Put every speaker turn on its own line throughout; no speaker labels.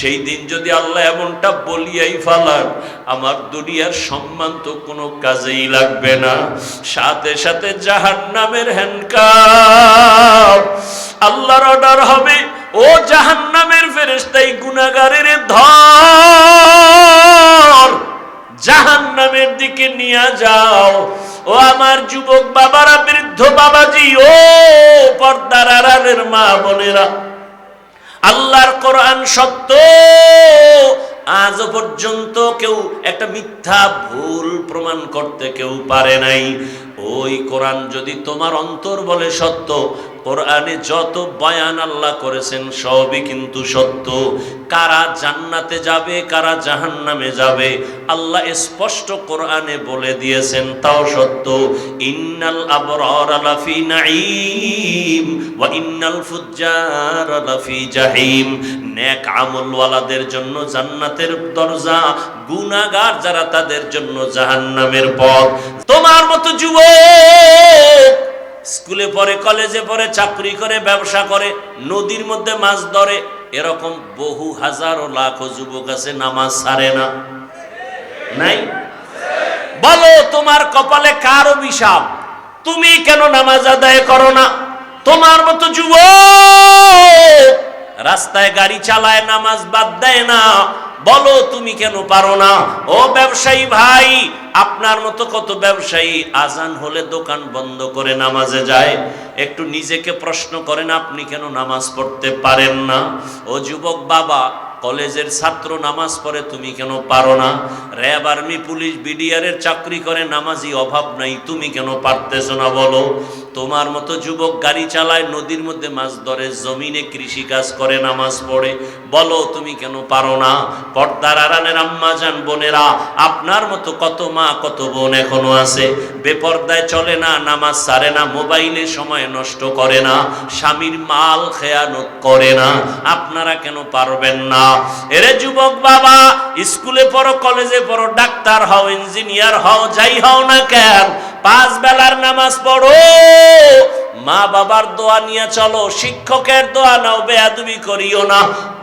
সেই দিন যদি আল্লাহ এমনটা বলিয়াই ফালান, আমার দুনিয়ার সম্মান তো কোনো কাজেই লাগবে না। সাথে সাথে জাহান নামের আল্লাহর অর্ডার হবে, ও জাহান নামের ফেরেস্তাই গুনাগারের ধর। জাহান নামের দিকে নিয়ে যাও। ও আমার যুবক বাবারা, বৃদ্ধ বাবাজি, ও পর্দার আড়ালের মা বোনেরা আল্লাহর কোরআন সত্য। আজ পর্যন্ত কেউ একটা মিথ্যা ভুল প্রমাণ করতে কেউ পারে নাই। ওই কোরআন যদি তোমার অন্তর বলে সত্য কোরআনে যত বয়ান আল্লাহ করেছেন, সবই কিন্তু সত্য। কারা জান্নাতে যাবে, কারা জাহান্নামে যাবে, আল্লাহ স্পষ্ট কোরআনে বলে দিয়েছেন, তাও সত্য। ইন্নাল আবরার লাফি নাঈম, ওয়া ইন্নাল ফুজ্জার জাহিম। নেক আমলওয়ালাদের জন্য জান্নাতের দরজা, গুনাহগার যারা তাদের জন্য জাহান্নামের পথ। তোমার মতো যুবক স্কুলে পড়ে, কলেজে পড়ে, চাকরি করে, ব্যবসা করে, নদীর মধ্যে মাছ ধরে, এরকম বহু হাজারো লাখো যুবক আছে, নামাজ ছাড়ে না। নাই? বলো, তোমার কপালে কার অভিশাপ? তুমি কেন নামাজ আদায় করো না? তোমার মতো যুবক রাস্তায় গাড়ি চালায়, নামাজ বাদ দেয় না। বলো, তুমি কেন পারো না? ও ব্যবসায়ী ভাই, আপনার মতো কত ব্যবসায়ী আজান হলে দোকান বন্ধ করে নামাজে যায়। একটু নিজেকে প্রশ্ন করেন, আপনি কেন নামাজ পড়তে পারেন না? ও যুবক বাবা, কলেজের ছাত্র, নামাজ পড়ে তুমি কেন পারো না? র্যাব আর্মি, পুলিশ, বিডিআরের চাকরি করে, নামাজি অভাব নাই, তুমি কেন পারতেছো না বলো? তোমার মতো যুবক গাড়ি চালায়, নদীর মধ্যে মাছ ধরে, জমিনে কৃষি কাজ করে, নামাজ পড়ে। বলো, তুমি কেন পারো না? পর্দার আড়ালের আম্মা যান বোনেরা, আপনার মতো কত মা, কত বোন এখনও আছে? বেপর্দায় চলে না, নামাজ সারে না, মোবাইলে সময় নষ্ট করে না, স্বামীর মাল খেয়ানত করে না। আপনারা কেন পারবেন না? এরে যুবক বাবা, স্কুলে পড়ো, কলেজে পড়ো, ডাক্তার হও, ইঞ্জিনিয়ার হও, যাই হও না কেন পাঁচ বেলার নামাজ পড়ো। মা বাবার দোয়া নিয়ে চলো, শিক্ষকের দোয়া নাও, বেয়াদুবি করিও না।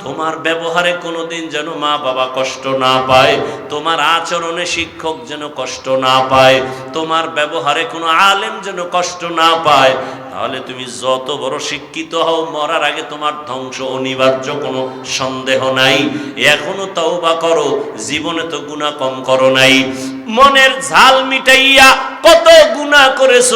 তোমার ব্যবহারে কোনোদিন যেন মা বাবা কষ্ট না পায়, তোমার আচরণে শিক্ষক যেন কষ্ট না পায়, তোমার ব্যবহারে কোনো আলেম যেন কষ্ট না পায়, তাহলে তুমি যত বড় শিক্ষিত হও, মরার আগে তোমার ধ্বংস অনিবার্য কোনো সন্দেহ নাই। এখনও তওবা করো, জীবনে তো গুণা কম করো নাই। মনের ঝাল মিটাইয়া কত গুণা করেছ,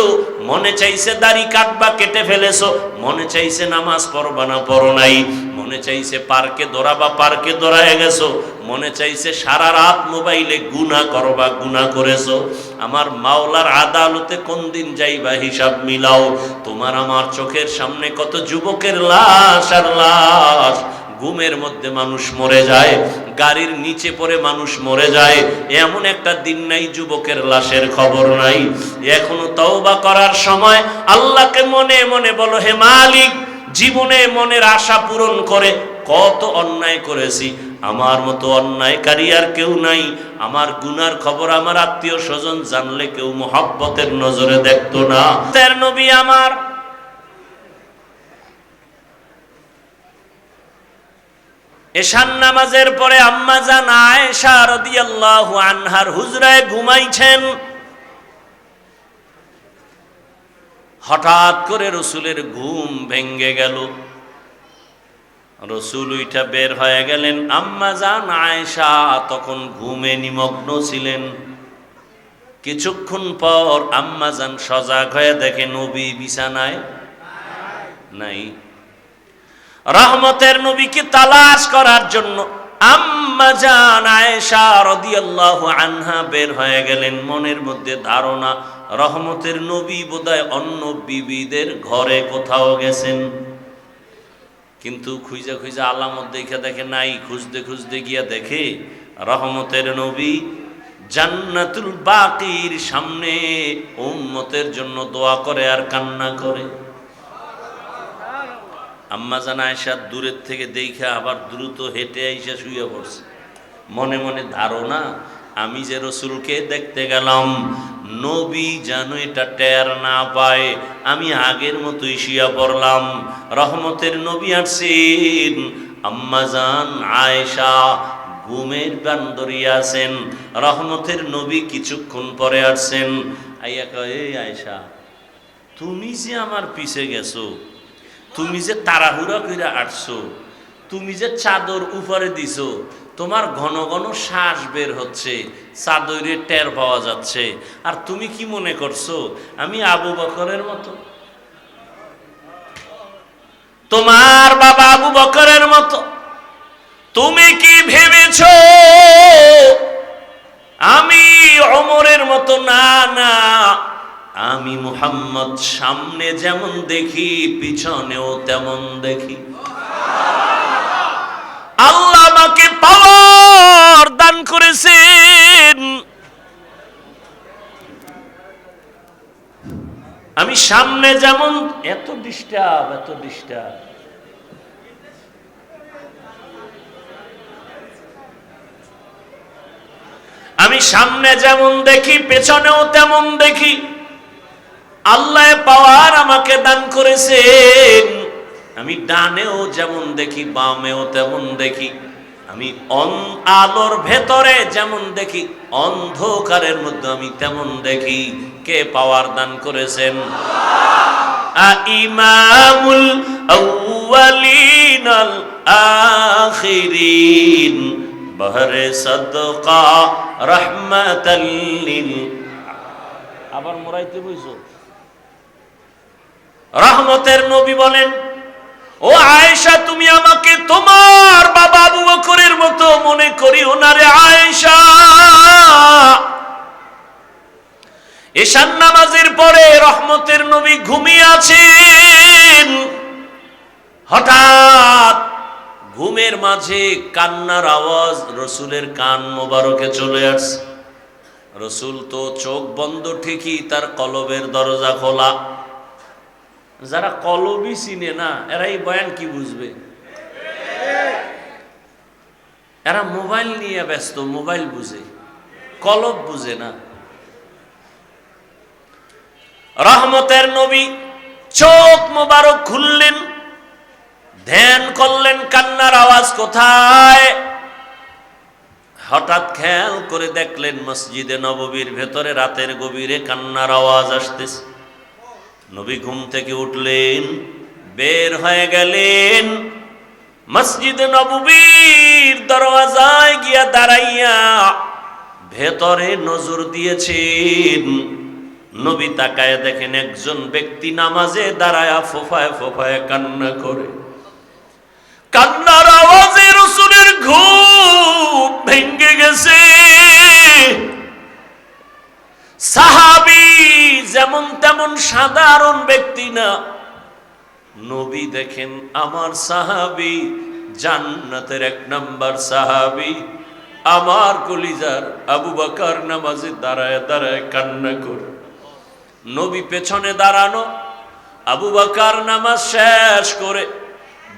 মনে চাইছে দাড়ি কাটবা, কেটে ফেলেছো, মনে চাইছে নামাজ পড়বা না, পড়ো নাই, মনে চাইছে পার্কে দৌড়াবা, পার্কে দৌড়ায় গেছো। মনে চাইছে সারা রাত মোবাইলে গুণা করবা গুণা করেছ। আমার মাওলার আদালতে কোন দিন যাইবা হিসাব মিলাও। তোমার আমার চোখের সামনে কত যুবকের লাশ আর লাশ। ঘুমের মধ্যে মানুষ মরে যায়, গাড়ির নিচে পড়ে মানুষ মরে যায়। এমন একটা দিন নাই, যুবকের লাশের খবর নাই। এখনও তওবা করার সময় আল্লাহকে মনে মনে বলো, হে মালিক, জীবনে মনের আশা পূরণ করে কত অন্যায় করেছি। আমার মতো অন্যায়কারী আর কেউ নাই। আমার গুনার খবর আমার আত্মীয় স্বজন জানলে কেউ মোহাব্বতের নজরে দেখতো না। তের নবী আমার। এশান নামাজের পরে আম্মা জান আয়েশা রাদিয়াল্লাহু আনহার হুজরায় ঘুমাইছেন। হঠাৎ করে রসুলের ঘুম ভেঙ্গে গেল। রসুল উইটা বের হয়ে গেলেন। আম্মা জান আয়েশা তখন ঘুমে নিমগ্ন ছিলেন। কিছুক্ষণ পর আম্মা জান সজাগ হয়ে দেখে নবী বিছানায় নাই। রহমতের নবীকে তালাশ করার জন্য আম্মা জান আয়েশা রাদিয়াল্লাহু আনহা বের হয়ে গেলেন। মনের মধ্যে ধারণা, রহমতের নবী বোধহয় অন্য বিবিদের ঘরে কোথাও গেছেন। কিন্তু খুঁজে খুঁজে আলামত দেখে দেখে নাই, খুঁজতে খুঁজতে গিয়া দেখে রহমতের নবী জান্নাতুল বাকির সামনে উম্মতের জন্য দোয়া করে আর কান্না করে। আম্মা জানা আয়সা দূরের থেকে দেখে আবার দ্রুত হেঁটে আইসা শুয়ে পড়ছে। মনে মনে ধারণা আমি যে রসুলকে দেখতে গেলাম, নবী যেন এটা টের না পায়। আমি আগের মতোই শুয়া পড়লাম, রহমতের নবী আসছেন আম্মাজান আয়েশা, ঘুমের বান্দরি আছেন, রহমতের নবী কিছুক্ষণ পরে আসছেন আইয়া কয় আয়েশা, তুমি যে আমার পিছে গেছো, তুমি যে তাড়াহুড়া কইরা আসছো তুমি যে চাদর উপরে দিছো তোমার ঘন ঘন শ্বাস বের হচ্ছে, চাদরে টের পাওয়া যাচ্ছে। আর তুমি কি মনে করছ? আমি আবু বকরের মতো। তোমার বাবা আবু বকরের মতো। তুমি কি ভেবেছ? আমি অমরের মতো। না না। আমি মুহাম্মদ, সামনে যেমন দেখি, পিছনেও তেমন দেখি। আল্লাহ পাওয়ার দান করেছেন। আমি সামনে যেমন, এত ডিস্টার্ব এত ডিস্টার্ব। আমি সামনে যেমন দেখি, পেছনেও তেমন দেখি। আল্লাহ পাওয়ার আমাকে দান করেছেন। আমি ডানেও যেমন দেখি, বামেও তেমন দেখি। আমি আলোর ভেতরে যেমন দেখি, অন্ধকারের মধ্যে আমি তেমন দেখি। কে পাওয়ার দান করেছেন? ইমামুল আউয়ালিন আল আখিরিন। বহরে সদকা রহমাতাল লিল। আবার মোরাইতে বইছো। রহমতের নবী বলেন ও আয়েশা, তুমি আমাকে তোমার বাবা বকরের মতো মনে করিও না রে আয়েশা। এশান নামাজের পরে রহমতের নবী ঘুমিয়ে আছেন। হঠাৎ ঘুমের মাঝে কান্নার আওয়াজ রসুলের কান মোবারকে চলে আসছে। রসুল তো চোখ বন্ধ ঠিকই তার কলবের দরজা খোলা। যারা কলবই চিনে না, এরা এই বয়ান কি বুঝবে? এরা মোবাইল নিয়ে ব্যস্ত, মোবাইল বুঝে। কলব বুঝে না। রহমতের নবী চোখ মোবারক খুললেন, ধ্যান করলেন, কান্নার আওয়াজ কোথায়? হঠাৎ খেয়াল করে দেখলেন মসজিদে নববীর ভেতরে রাতের গভীরে কান্নার আওয়াজ আসতেছে। নবী ঘুম থেকে উঠলেন, বের হয়ে গেলেন, মসজিদে নববীর দরওয়াজায় গিয়া দাঁড়াইয়া ভেতরে নজর দিয়েছেন। নবী তাকায় দেখেন একজন ব্যক্তি নামাজে দাঁড়ায়া ফোফায় ফোফায় কান্না করে। কান্নার আওয়াজে রসুলের ঘুম ভেঙ্গে গেছে। সাহাবি যেমন তেমন সাধারণ ব্যক্তি না। নবী দেখেন আমার সাহাবি জান্নাতের এক নাম্বার সাহাবি। আমার কলিজার আবু বাকার নামাজে দাঁড়ায় দাঁড়ায় কান্না করে। নবী পেছনে দাঁড়ানো, আবু বাকার নামাজ শেষ করে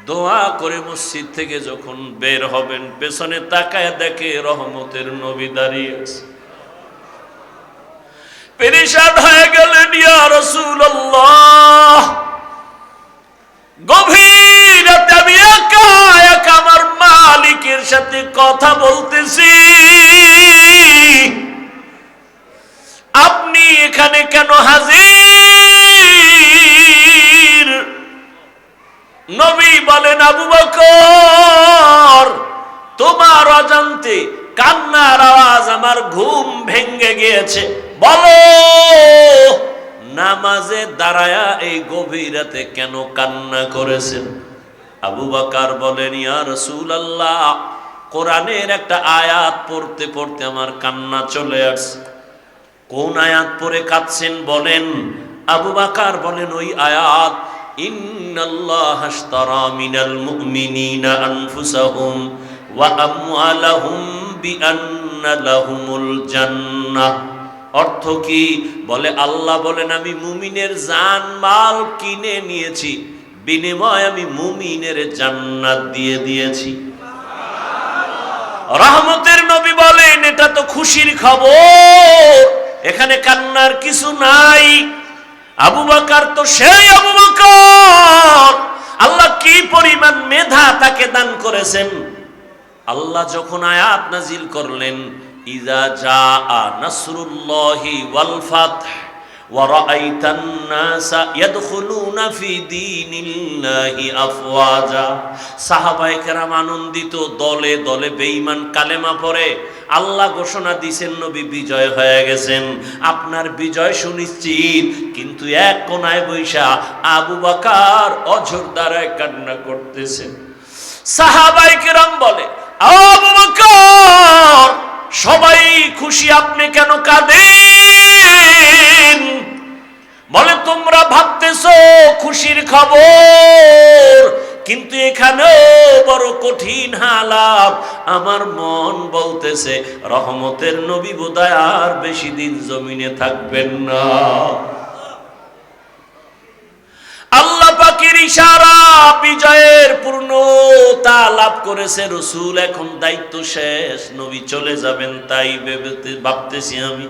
দোয়া করে মসজিদ থেকে যখন বের হবেন, পেছনে তাকায় দেখে রহমতের নবী দাঁড়িয়ে আছে। পেরেশান হয়ে গেলেন, ইয়া রাসূলুল্লাহ। গভীর রাতে আমি একা একা আমার মালিকের সাথে কথা বলতেছি। আপনি এখানে কেন হাজির? নবী বলেন, আবু বকর, তোমার অজান্তে কান্নার আওয়াজ আমার ঘুম ভেঙ্গে গিয়েছে। বলো, নামাজে দাঁড়ায়া এই গভীর রাতে কেন কান্না করেছেন? আবু বাকার বলেন, ইয়া রসুল আল্লাহ কোরআনের একটা আয়াত পড়তে পড়তে আমার কান্না চলে আসছে। কোন আয়াত পড়ে কাঁদছেন বলেন? আবু বাকার বলেন, ওই আয়াত জান্নাহ। অর্থ কি? বলে, আল্লাহ বলেন, আমি মুমিনের জান মাল কিনে নিয়েছি। বিনিময় আমি মুমিনের জান্নাত দিয়ে দিয়েছি। রহমতের নবী বলেন, এটা তো খুশির খবর। এখানে কান্নার কিছু নাই। আবু বাকার তো সেই আবু বাকার। আল্লাহ কি পরিমাণ মেধা তাকে দান করেছেন? আল্লাহ যখন আয়াত নাজিল করলেন ইজা জা নাসরুল্লাহি ওয়াল ফাতহ ورأيت الناس يدخلون في دين الله أفواجا সাহাবায়ে কেরাম আনন্দিত দলে দলে বেঈমান কালেমা পড়ে আল্লাহ ঘোষণা দিছেন নবী বিজয় হয়ে গেছেন আপনার বিজয় সুনিশ্চিত কিন্তু এক কোনায় বৈশা আবু বকর অঝর দ্বারায় কান্না করতেছেন সাহাবায়ে কেরাম বলে আবু বকর সবাই খুশি, আপনি কেন কাঁদেন? বলে, তোমরা ভাবতেছ খুশির খবর, কিন্তু এখানে বড় কঠিন হালাপ আমার মন বলতেছে, রহমতের নবী বোধ আর বেশি দিন জমিনে থাকবেন না। আল্লাহ পাকের ইশারা বিজয়ের পূর্ণতা লাভ করেছে, রসুল এখন দায়িত্ব শেষ, নবী চলে যাবেন তাই ভেবেতে- ভাবতেছি আমি।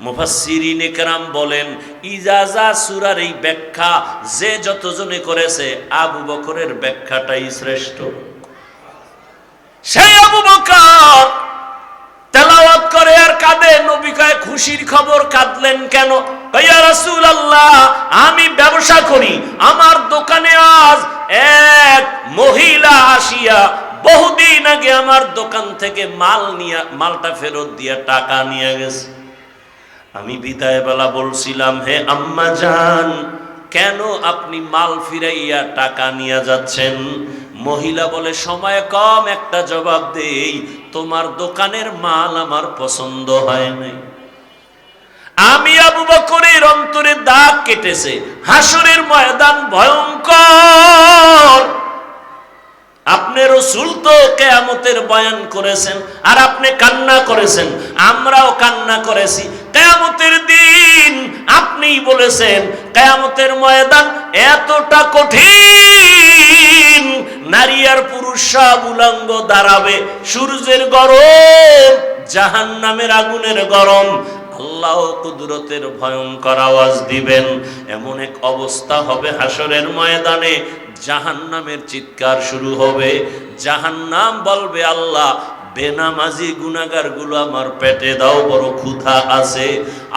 মুফাসসিরিন একরাম বলেন ইজাজা সুরার এই ব্যাখ্যা যে যতজনে করেছে, আবু বকরের ব্যাখ্যাটাই শ্রেষ্ঠ। সেই আবু বকর তেলাওয়াত করে আর কাঁদে, নবী খুশির খবর কাঁদলেন কেন? আমি ব্যবসা করি। আমার দোকানে আজ এক মহিলা আসিয়া বহুদিন আগে আমার দোকান থেকে মাল নিয়ে, মালটা ফেরত দিয়া টাকা নিয়ে গেছে। আমি বিদায় বেলা বলছিলাম, হে আম্মা জান, কেন আপনি মাল ফিরাইয়া টাকা নিয়ে যাচ্ছেন? মহিলা বলে, সময় কম, একটা জবাব দেই। তোমার দোকানের মাল আমার পছন্দ হয় নাই। আমি আবু বকরের অন্তরে দাগ কেটেছে, হাসরের ময়দান ভয়ঙ্কর। আপনি রসুল তো কেয়ামতের বয়ান করেছেন, আর আপনি কান্না করেছেন, আমরাও কান্না করেছি। কেয়ামতের দিন আপনিই বলেছেন, কেয়ামতের ময়দান এতটা কঠিন, নারী আর পুরুষ সব উলঙ্গ দাঁড়াবে, সূর্যের গরম জাহান নামের আগুনের গরম আল্লাহ কুদরতের ভয়ঙ্কর আওয়াজ দিবেন। এমন এক অবস্থা হবে হাসরের ময়দানে, জাহান্নামের চিৎকার শুরু হবে। জাহান্নাম বলবে, আল্লাহ, বেনামাজি গুনাগারগুলো আমার পেটে দাও, বড় ক্ষুধা আছে।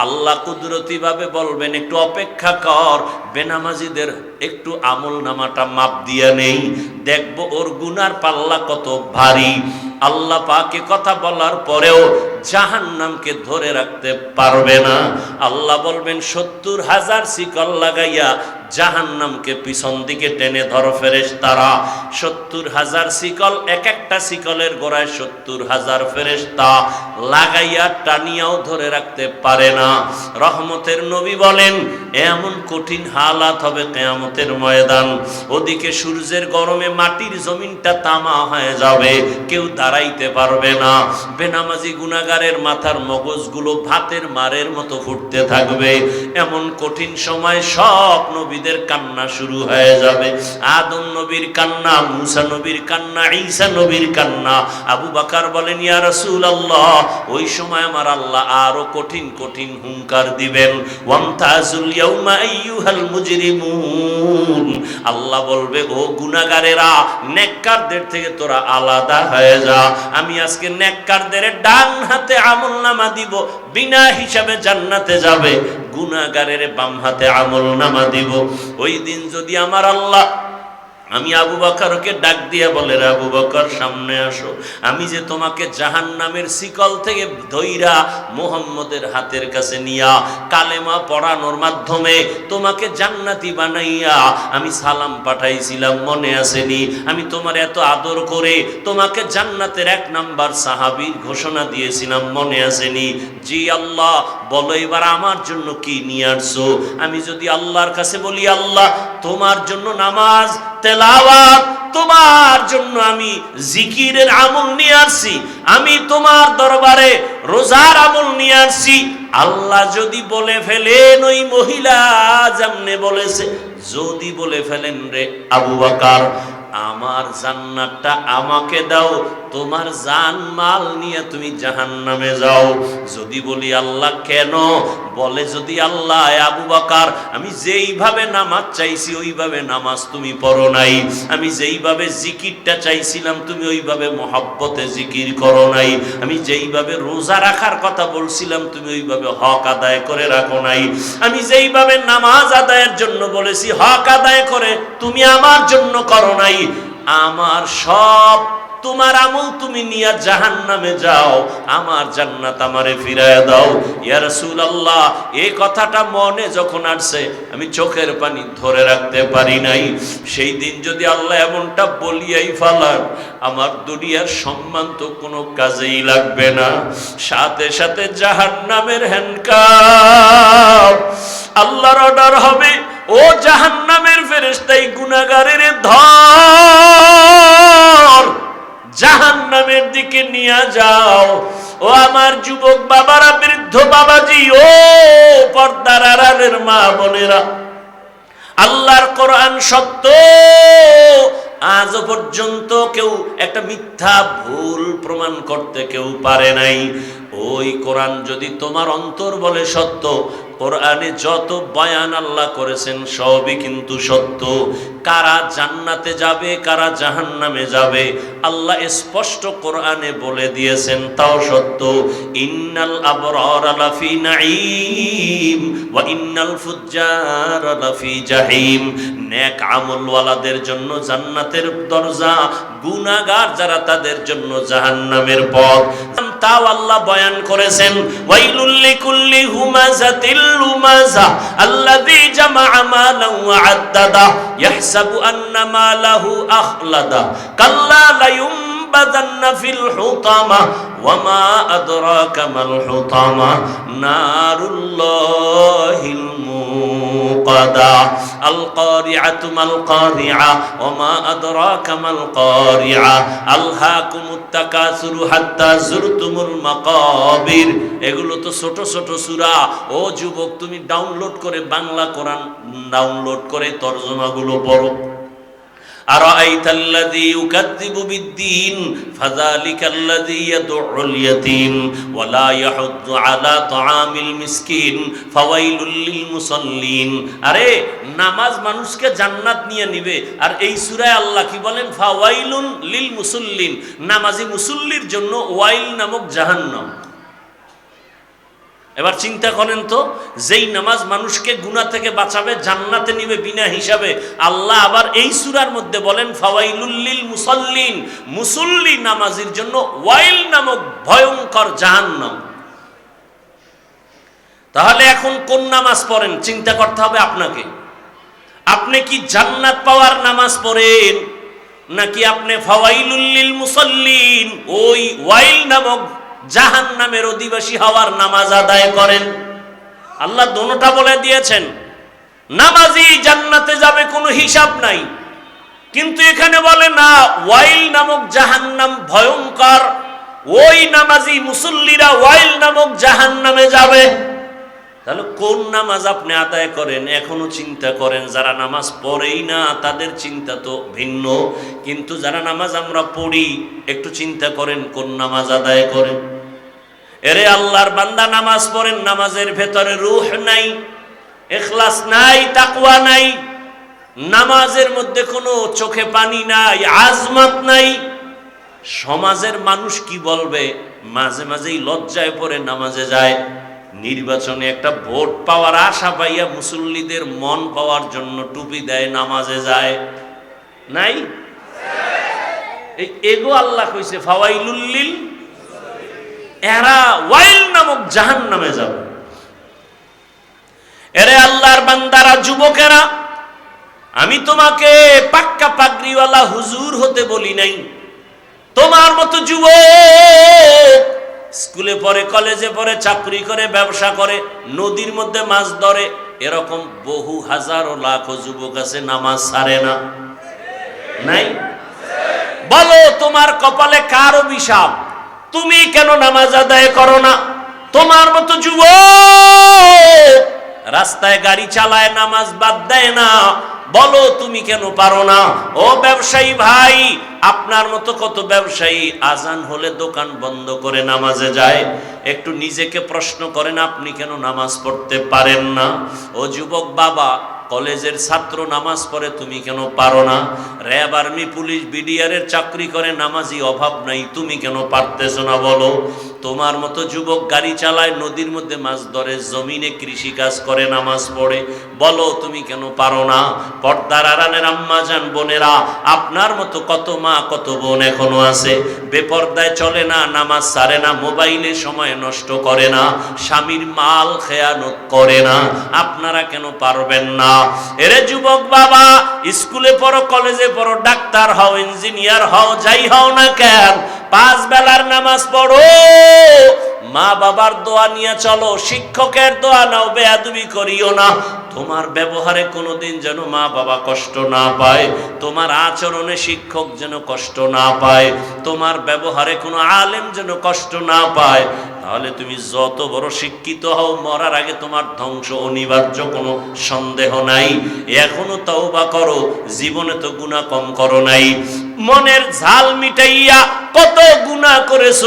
আল্লাহ কুদরতি ভাবে বলবেন, একটু অপেক্ষা কর, বেনামাজিদের একটু আমল নামাটা মাপ দিয়া নেই। দেখব ওর গুনার পাল্লা কত ভারী। আল্লাহ পাকে কথা বলার পরেও জাহান নামকে ধরে রাখতে পারবে না। আল্লাহ বলবেন, সত্তর হাজার শিকল লাগাইয়া জাহান্নামকে পিছন দিকে টেনে ধর ফেরেস তারা সত্তর হাজার শিকল এক একটা শিকলের গোড়ায় সত্তর হাজার ফেরেশতা লাগাইয়া টানিয়াও ধরে রাখতে পারে না। রহমতের নবী বলেন, এমন কঠিন হালাত হবে কেয়ামতের ময়দান। ওদিকে সূর্যের গরমে মাটির জমিনটা তামা হয়ে যাবে, কেউ দাঁড়াইতে পারবে না। বেনামাজি গুনাগারের মাথার মগজগুলো ভাতের মারের মতো ফুটতে থাকবে। এমন কঠিন সময় সব নবীদের কান্না শুরু হয়ে যাবে। আদম নবীর কান্না, মুসা নবীর কান্না, ঈসা নবীর কান্না। আবু বাকার বলেন, ইয়া রাসূলুল্লাহ, ওই সময় আমার আল্লাহ আরও কঠিন কঠিন হুঙ্কার দিবেন। ওয়ামতাজুল ইয়াউমা আইয়ুহাল মুজরিমুন। আল্লাহ বলবে, ও গুনাহগারেরা, নেককারদের থেকে তোরা আলাদা হয়ে যা। আমি আজকে নেককারদের ডান হাতে আমল নামা দিব, বিনা হিসাবে জান্নাতে যাবে। গুনাহগারের বাম হাতে আমল নামা দিব। ওই দিন যদি আমার আল্লাহ আমি আবু বকরকে ডাক দিয়া বলে আবু বকর, সামনে আসো। আমি যে তোমাকে জাহান নামের শিকল থেকে ধৈরা মোহাম্মদের হাতের কাছে নিয়া কালেমা পড়ানোর মাধ্যমে তোমাকে জান্নাতি বানাইয়া আমি সালাম পাঠাইছিলাম, মনে আসেনি। আমি তোমার এত আদর করে তোমাকে জান্নাতের এক নাম্বার সাহাবি ঘোষণা দিয়েছিলাম, মনে আসেনি। জি আল্লাহ, বলো এবার আমার জন্য কি নিয়ে আসছো? আমি যদি আল্লাহর কাছে বলি, আল্লাহ, তোমার জন্য নামাজ তেলাওয়াত, তোমার জন্য আমি জিকিরের আমল নিয়ে আসছি, আমি তোমার দরবারে রোজার আমল নিয়ে আসছি। আল্লাহ যদি বলে ফেলেন, ওই মহিলা যেমনে বলেছে, যদি বলে ফেলেন রে আবু বাকার আমার জান্নাতটা আমাকে দাও, তোমার জান মাল নিয়ে তুমি জাহান্নামে যাও। যদি বলি আল্লাহ, কেন? বলে যদি আল্লাহ আবু বাকার, আমি যেইভাবে নামাজ চাইছি, ওইভাবে নামাজ তুমি পড়ো নাই। আমি যেইভাবে জিকিরটা চাইছিলাম, তুমি ওইভাবে মহাব্বতে জিকির করো নাই। আমি যেইভাবে রোজা রাখার কথা বলছিলাম, তুমি ওইভাবে হক আদায় করে রাখো নাই। আমি যেইভাবে নামাজ আদায়ের জন্য বলেছি, হক আদায় করে তুমি আমার জন্য করো নাই। আমার সব তোমার আমল তুমি নিয়া জাহান নামে যাও, আমার জান্নাত আমারে ফিরায় দাও। ইয়া রাসূলুল্লাহ এই কথাটা মনে যখন আসছে, আমি চোখের পানি ধরে রাখতে পারি নাই। সেই দিন যদি আল্লাহ এমনটা বলিয়াই ফালান, আমার দুনিয়ার সম্মান তো কোনো কাজেই লাগবে না। সাথে সাথে জাহান নামের হ্যান্ডকাপ আল্লাহর অর্ডার হবে ও জাহান নামের ফেরেস্তাই গুনাগারের ধর। জাহান নামের দিকে নিয়ে যাও। ও আমার যুবক বাবারা, বৃদ্ধ বাবাজি, ও পর্দার আড়ালের মা বোনেরা, আল্লাহর কোরআন সত্য। আজও পর্যন্ত কেউ একটা মিথ্যা ভুল প্রমাণ করতে কেউ পারে নাই। ওই কোরআন যদি তোমার অন্তর বলে সত্য কোরআনে যত বয়ান আল্লাহ করেছেন, সবই কিন্তু সত্য। কারা জান্নাতে যাবে, কারা জাহান্নামে যাবে, আল্লাহ স্পষ্ট কোরআনে বলে দিয়েছেন, তাও সত্য। ইন্নাল আবরার লাফি নাঈম, ওয়া ইন্নাল ফুজ্জার জাহিম। নেক আমলওয়ালাদের জন্য জান্নাতের দরজা গুনাহগার যারা তাদের জন্য জাহান্নামের পথ। তাও আল্লাহ বয়ান করেছেন ওয়াইলুল্লি কুল্লি হুমাযাতিল লুমাযা আল্লাযী আদ্দাদা। ইয়াহসাবু আন্না মালাহু আখলাদা। কাল্লা বাদান্না ফিল হুতামা ওয়ামা আদরাকা মাল হুতামা নারুল্লাহিল মুকাদা আল কারিআতু মাল এগুলো তো ছোট ছোট সূরা। ও যুবক, তুমি ডাউনলোড করে বাংলা কোরআন ডাউনলোড করে তর্জমাগুলো পড়ো। أرأيت الذي يكذب بالدين فذلك الذي يدع اليتيم ولا يحض على طعام المسكين فويل للمصلين আরে নামাজ মানুষকে জান্নাত নিয়ে নিবে আর এই সূরায় আল্লাহ কি বলেন ফাওয়াইলুন লিল মুসল্লিন নামাজি মুসল্লির জন্য ওয়াইল নামক জাহান্নাম এবার চিন্তা করেন তো, যেই নামাজ মানুষকে গুনাহ থেকে বাঁচাবে, জান্নাতে নিবে বিনা হিসাবে। আল্লাহ আবার এই সূরার মধ্যে বলেন ফাওয়াইলুল্লিল মুসল্লিন, মুসল্লি নামাজির জন্য ওয়াইল নামক ভয়ঙ্কর জাহান্নাম। তাহলে এখন কোন নামাজ পড়েন? চিন্তা করতে হবে আপনাকে। আপনি কি জান্নাত পাওয়ার নামাজ পড়েন? নাকি আপনি ফাওয়াইলুল্লিল মুসল্লিন, ওই ওয়াইল নামক জাহান নামের অধিবাসী হওয়ার নামাজ আদায় করেন। আল্লাহ দোনোটা বলে দিয়েছেন নামাজি জান্নাতে যাবে, কোনো হিসাব নাই। কিন্তু এখানে বলে না, ওয়াইল নামক জাহান্নাম ভয়ঙ্কর, ওই নামাজি মুসল্লিরা ওয়াইল নামক জাহান্নামে যাবে। তাহলে কোন নামাজ আপনি আদায় করেন? এখনও চিন্তা করেন, যারা নামাজ পড়েই না, তাদের চিন্তা তো ভিন্ন। কিন্তু যারা নামাজ আমরা পড়ি, একটু চিন্তা করেন কোন নামাজ আদায় করেন। এরে আল্লাহর বান্দা, নামাজ পড়েন, নামাজের ভেতরে রুহ নাই এখলাস নাই, তাকওয়া নাই, নামাজের মধ্যে কোনো চোখে পানি নাই, আজমাত নাই। সমাজের মানুষ কি বলবে? মাঝে মাঝেই লজ্জায় পড়ে নামাজে যায়। নির্বাচনে একটা ভোট পাওয়ার আশা পাইয়া মুসল্লিদের মন পাওয়ার জন্য টুপি দেয়, নামাজে যায়। নাই? এগো আল্লাহ কইছে ফাওয়াইলুল্লিল এরা ওয়াইল নামক জাহান নামে যাবে। এরে আল্লাহর বান্দারা, যুবকেরা, আমি তোমাকে পাক্কা পাগড়িওয়ালা হুজুর হতে বলি নাই। তোমার মতো যুবক স্কুলে পড়ে, কলেজে পড়ে, চাকরি করে, ব্যবসা করে, নদীর মধ্যে মাছ ধরে, এরকম বহু হাজারো লাখো যুবক আছে, নামাজ সারে না। নাই? বলো, তোমার কপালে কার অভিশাপ তুমি কেন নামাজ আদায় করো না? তোমার মতো যুবক রাস্তায় গাড়ি চালায়, নামাজ বাদ দেয় না। বলো, তুমি কেন পারো না? ও ব্যবসায়ী ভাই, আপনার মতো কত ব্যবসায়ী আজান হলে দোকান বন্ধ করে নামাজে যায়? একটু নিজেকে প্রশ্ন করেন, আপনি কেন নামাজ পড়তে পারেন না? ও যুবক বাবা কলেজের ছাত্র নামাজ পড়ে তুমি কেন পারো না? র্যাব আর্মি, পুলিশ, বিডিআরের চাকরি করে, নামাজি অভাব নাই, তুমি কেন পারতেছ না বলো? তোমার মতো যুবক গাড়ি চালায়, নদীর মধ্যে মাছ ধরে, জমিনে কৃষি কাজ করে, নামাজ পড়ে। বলো, তুমি কেন পারো না? পর্দার আড়ালের আম্মা যান বোনেরা, আপনার মতো কত মা, কত বোন এখনও আছে? বেপর্দায় চলে না, নামাজ সারে না, মোবাইলে সময় নষ্ট করে না, স্বামীর মাল খেয়ানত করে না। আপনারা কেন পারবেন না? এরে যুবক বাবা, স্কুলে পড়ো, কলেজে পড়ো, ডাক্তার হও, ইঞ্জিনিয়ার হও, যাই হও না কেন পাঁচ বেলার নামাজ পড়ো। মা বাবার দোয়া নিয়ে চলো, শিক্ষকের দোয়া নাও, বেয়াদুবি করিও না। তোমার ব্যবহারে কোনোদিন যেন মা বাবা কষ্ট না পায়, তোমার আচরণে শিক্ষক যেন কষ্ট না পায়, তোমার ব্যবহারে কোনো আলেম যেন কষ্ট না পায়। তাহলে তুমি যত বড় শিক্ষিত হও, মরার আগে তোমার ধ্বংস অনিবার্য কোনো সন্দেহ নাই। এখনও তাও বা করো, জীবনে তো গুণা কম করো নাই। মনের ঝাল মিটাইয়া কত গুণা করেছ,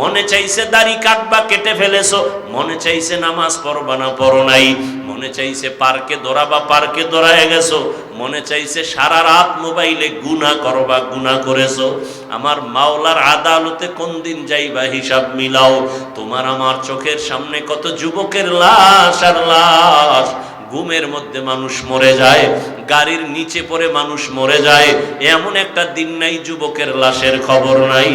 মনে চাইছে দাড়ি কাটবা, কেটে ফেলেছো, মনে চাইছে নামাজ পড়বা না, পড়ো নাই। মনে চাইছে পার্কে দৌড়াবা, পার্কে দৌড়ায় গেছো মনে চাইছে, সারা রাত মোবাইলে গুণা করবা গুণা করেছ। আমার মাওলার আদালতে কোন দিন যাইবা হিসাব মিলাও। তোমার আমার চোখের সামনে কত যুবকের লাশ আর লাশ। ঘুমের মধ্যে মানুষ মরে যায়, গাড়ির নিচে পড়ে মানুষ মরে যায়। এমন একটা দিন নাই, যুবকের লাশের খবর নাই।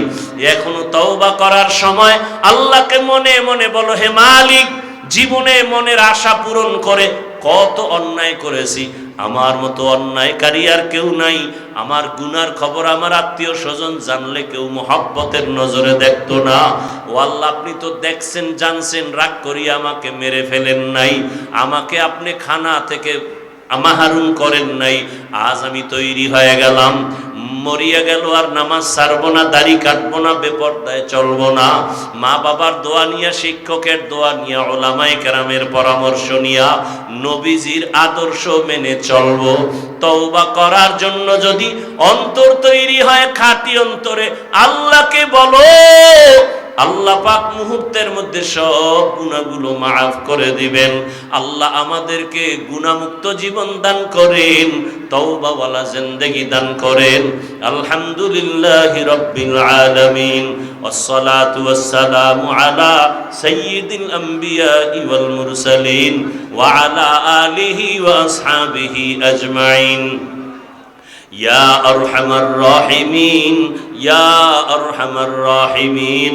এখনও তওবা করার সময় আল্লাহকে মনে মনে বলো, হে মালিক, জীবনে মনের আশা পূরণ করে কত অন্যায় করেছি আমার মতো অন্যায়কারী আর কেউ নাই। আমার গুনার খবর আমার আত্মীয় স্বজন জানলে কেউ মোহাব্বতের নজরে দেখতো না। ও আল্লাহ, আপনি তো দেখছেন, জানছেন, রাগ করিয়া আমাকে মেরে ফেলেন নাই। আমাকে আপনি খানা থেকে আমাহারুন করেন নাই। আজ আমি তৈরি হয়ে গেলাম। মরিয়া গেল আর নামাজ ছাড়বো না, দাড়ি কাটবো না, বেপর্দায় চলবো না। মা বাবার দোয়া নিয়া, শিক্ষকের দোয়া নিয়া ওলামাই কেরামের পরামর্শ নিয়া নবীজির আদর্শ মেনে চলবো। তওবা করার জন্য যদি অন্তর তৈরি হয়, খাঁটি অন্তরে আল্লাহকে বলো আল্লাহ পাক মুহূর্তের মধ্যে সব গুণাগুলো মাফ করে দিবেন আল্লাহ আমাদেরকে গুণামুক্ত জীবন দান করেন তওবাওয়ালা জিন্দেগি দান করেন আলহামদুলিল্লাহি রাব্বিল আলামিন والصلاة والسلام على سيد الأنبياء والمرسلين وعلى آله وأصحابه أجمعين يا أرحم الراحمين يا أرحم الراحمين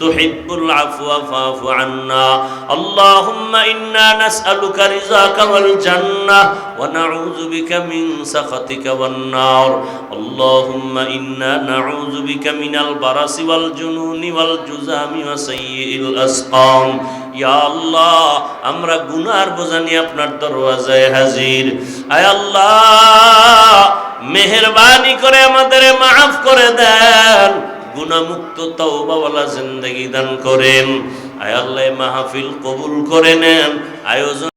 تحب العفو فاعف عنا اللهم إنا نسألك رزاك والجنة ونعوذ بك من سخطك والنار اللهم إنا نعوذ بك من البرص والجنون والجزام وسيء الأسقام ইয়া আল্লাহ আমরা গুনার বোঝানি আপনার দরওয়াজায় হাজির আয় আল্লাহ মেহেরবানি করে আমাদের মাফ করে দেন গুনামুক্ত তাওবাওয়ালা জিন্দগি দান করেন। আয় আল্লাহ মাহফিল কবুল করে নেন। আয়োজন